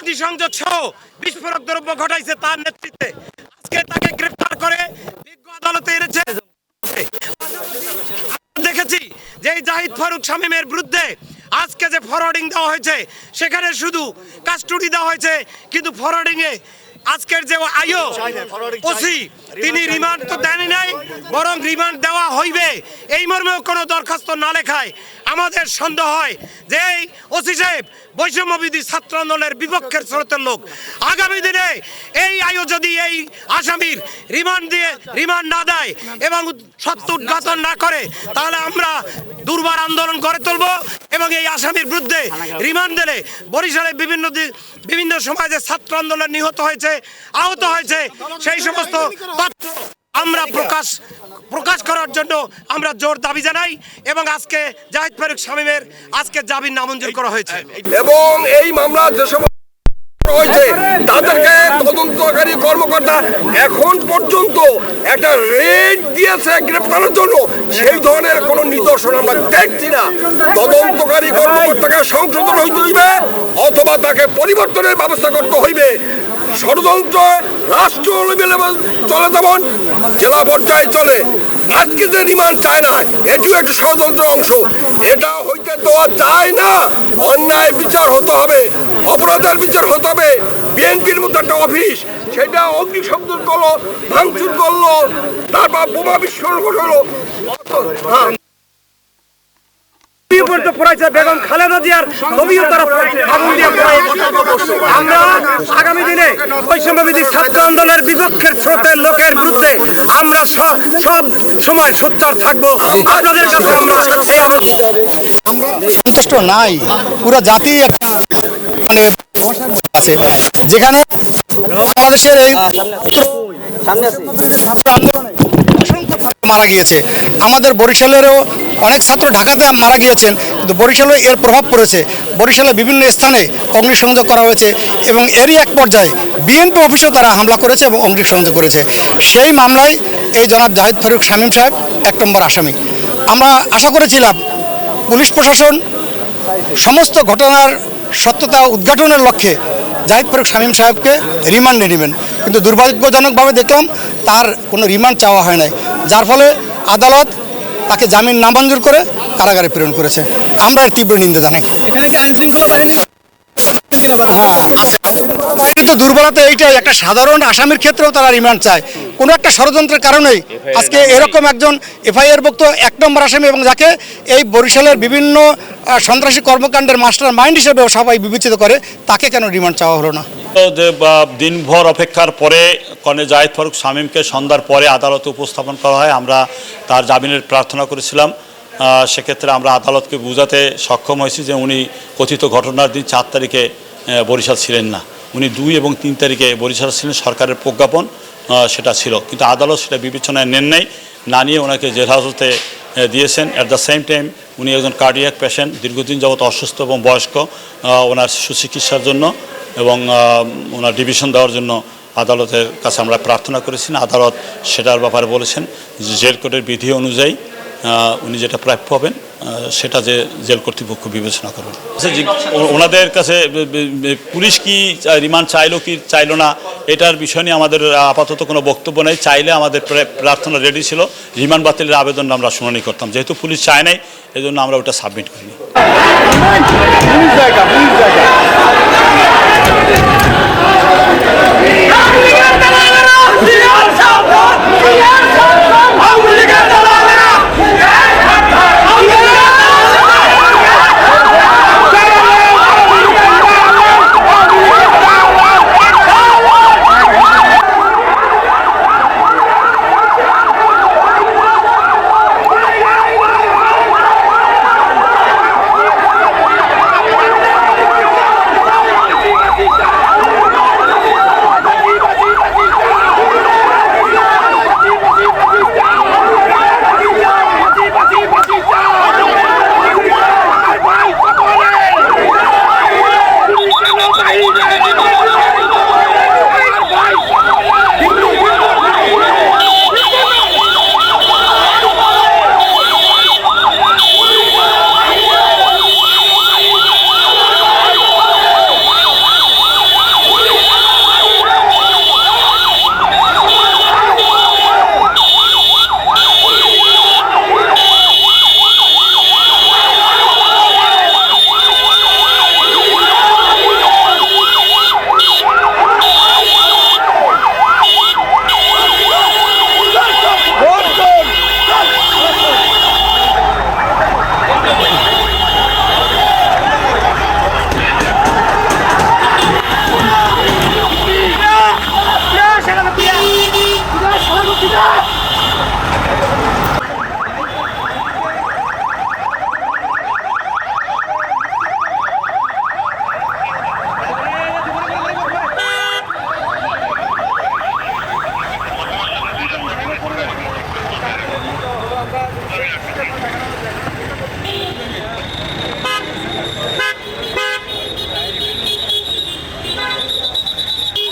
অগ্নিসংযোগ সহ বিস্ফোরক দ্রব্য ঘটাইছে তার নেতৃত্বে। আজকে তাকে গ্রেফতার করে বিজ্ঞ আদালতে এনেছে। দেখেছি যে এই জাহিদ ফারুক শামীমের বিরুদ্ধে আজকে যে ফরওয়ার্ডিং দেওয়া হয়েছে, সেখানে শুধু কাস্টডি দেওয়া হয়েছে, কিন্তু ফরওয়ার্ডিংয়ে আজকের যে আয়ো ওসি, তিনি রিমান্ড তো দেন নাই, বরং রিমান্ড দেওয়া হইবে। এই মর্মেও কোনো দরখাস্ত না লেখায় আমাদের সন্দেহ হয় যে এই ওসি সাহেব বৈষম্যবিধি ছাত্র আন্দোলনের বিপক্ষের স্রোতের লোক। আগামী দিনে এই আয়ো যদি এই আসামির রিমান্ড দিয়ে, রিমান্ড না দেয় এবং সত্য উদ্ঘাটন না করে, তাহলে আমরা দুর্বার আন্দোলন করে তুলব এবং এই আসামির বিরুদ্ধে রিমান্ড দিলে বরিশালে বিভিন্ন বিভিন্ন সময় যে ছাত্র আন্দোলন নিহত হয়েছে, আহত হয়েছে, সেই সমস্ত তথ্য আমরা প্রকাশ প্রকাশ করার জন্য আমরা জোর দাবি জানাই এবং আজকে জাহিদ ফারুক শামীমের আজকে জামিন নামঞ্জুর করা হয়েছে। এবং এই মামলা যে সমস্ত হয়েছে তাদেরকে তদন্তকারী কর্মকর্তা এখন পর্যন্ত একটা রেড দিয়েছে গ্রেপ্তারের জন্য। সেই ধরনের কোনো নিদর্শন আমরা দেখছি না। তদন্তকারী কর্মকর্তাকে সংশোধন হইতে হইবে অথবা তাকে পরিবর্তনের ব্যবস্থা করতে হইবে। ষড়যন্ত্র রাষ্ট্র লেভেলে চলে যেমন জেলা পর্যায়ে চলে। আজকে যে রিমান্ড চায় না এটিও একটা ষড়যন্ত্র অংশ। এটা হইতে দেওয়া যায় না। অন্যায় বিচার হতে হবে। অপরাধের বিচার হতে হবে। বিএনপির মধ্যে একটা অফিস সেটা অগ্নিশব্দ করল ভাঙচুর করল তারপর বোমা বিস্ফোরণ ঘটলো। হ্যাঁ পর্যন্ত পড়াইছে বেগম খালেদা জিয়ার ছবিও তারা আগুন দিয়ে আমরা আগামী দিনে বৈষম্যবিধি ছাত্র আন্দোলনের বিপক্ষের স্রোতের লোকের বিরুদ্ধে আমরা সব সময় সোচ্চার থাকব। আপনাদের কাছে আমরা এই নাই পুরো জাতি একটা আছে। যেখানে বাংলাদেশের এই ছাত্র মারা গিয়েছে। আমাদের বরিশালেরও অনেক ছাত্র ঢাকাতে মারা গিয়েছেন। কিন্তু বরিশালে এর প্রভাব পড়েছে। বরিশালে বিভিন্ন স্থানে অগ্নিসংযোগ করা হয়েছে এবং এরই এক পর্যায়ে বিএনপি অফিসেও তারা হামলা করেছে এবং অগ্নিসংযোগ করেছে। সেই মামলায় এই জনাব জাহিদ ফারুক শামীম সাহেব এক নম্বর আসামি। আমরা আশা করেছিলাম পুলিশ প্রশাসন সমস্ত ঘটনার সত্যতা উদ্ঘাটনের লক্ষ্যে জাহিদ ফারুক শামীম সাহেবকে রিমান্ডে নেবেন। কিন্তু দুর্ভাগ্যজনকভাবে দেখলাম তার কোনো রিমান্ড চাওয়া হয় নাই। যার ফলে আদালত তাকে জামিন নামঞ্জুর করে কারাগারে প্রেরণ করেছে। আমরা তীব্র নিন্দা জানাই এখানে কি আইন শৃঙ্খলা বাহিনী কিন্তু দুর্বলতা এইটাই একটা সাধারণ আসামির ক্ষেত্রেও তারা রিমান্ড চায়। কোনো একটা ষড়যন্ত্রের কারণেই। আজকে এরকম একজন এফআইআর ভুক্ত এক নম্বর আসামি এবং যাকে এই বরিশালের বিভিন্ন সন্ত্রাসী কর্মকাণ্ডের মাস্টার মাইন্ড হিসেবেও সবাই বিবেচিত করে তাকে কেন রিমান্ড চাওয়া হলো না? দিনভর অপেক্ষার পরে কনে জাহিদ ফারুক শামীমকে সন্ধ্যার পরে আদালতে উপস্থাপন করা হয়। আমরা তার জামিনের প্রার্থনা করেছিলাম। সেক্ষেত্রে আমরা আদালতকে বোঝাতে সক্ষম হয়েছি যে উনি কথিত ঘটনার দিন চার তারিখে বরিশাল ছিলেন না। উনি দুই এবং তিন তারিখে বরিশাল ছিলেন, সরকারের প্রজ্ঞাপন সেটা ছিল। কিন্তু আদালত সেটা বিবেচনায় নেন নাই, না নিয়ে ওনাকে জেল হাজতে দিয়েছেন। অ্যাট দ্য সেম টাইম উনি একজন কার্ডিয়াক পেশেন্ট দীর্ঘদিন যাবত অসুস্থ এবং বয়স্ক ওনার সুচিকিৎসার জন্য এবং ওনার ডিভিশন দেওয়ার জন্য আদালতের কাছে আমরা প্রার্থনা করেছি আদালত সেটার ব্যাপারে বলেছেন জেল কোর্টের বিধি অনুযায়ী উনি যেটা প্রাপ্য পাবেন সেটা যে জেল কর্তৃপক্ষ বিবেচনা করবেন। আচ্ছা, ওনাদের কাছে পুলিশ কি রিমান্ড চাইলো কি চাইলো না এটার বিষয় নিয়ে আমাদের আপাতত কোনো বক্তব্য নেই। চাইলে আমাদের প্রা- প্রার্থনা রেডি ছিল। রিমান্ড বাতিলের আবেদন আমরা শুনানি করতাম। যেহেতু পুলিশ চায় নাই এই জন্য আমরা ওটা সাবমিট করিনি।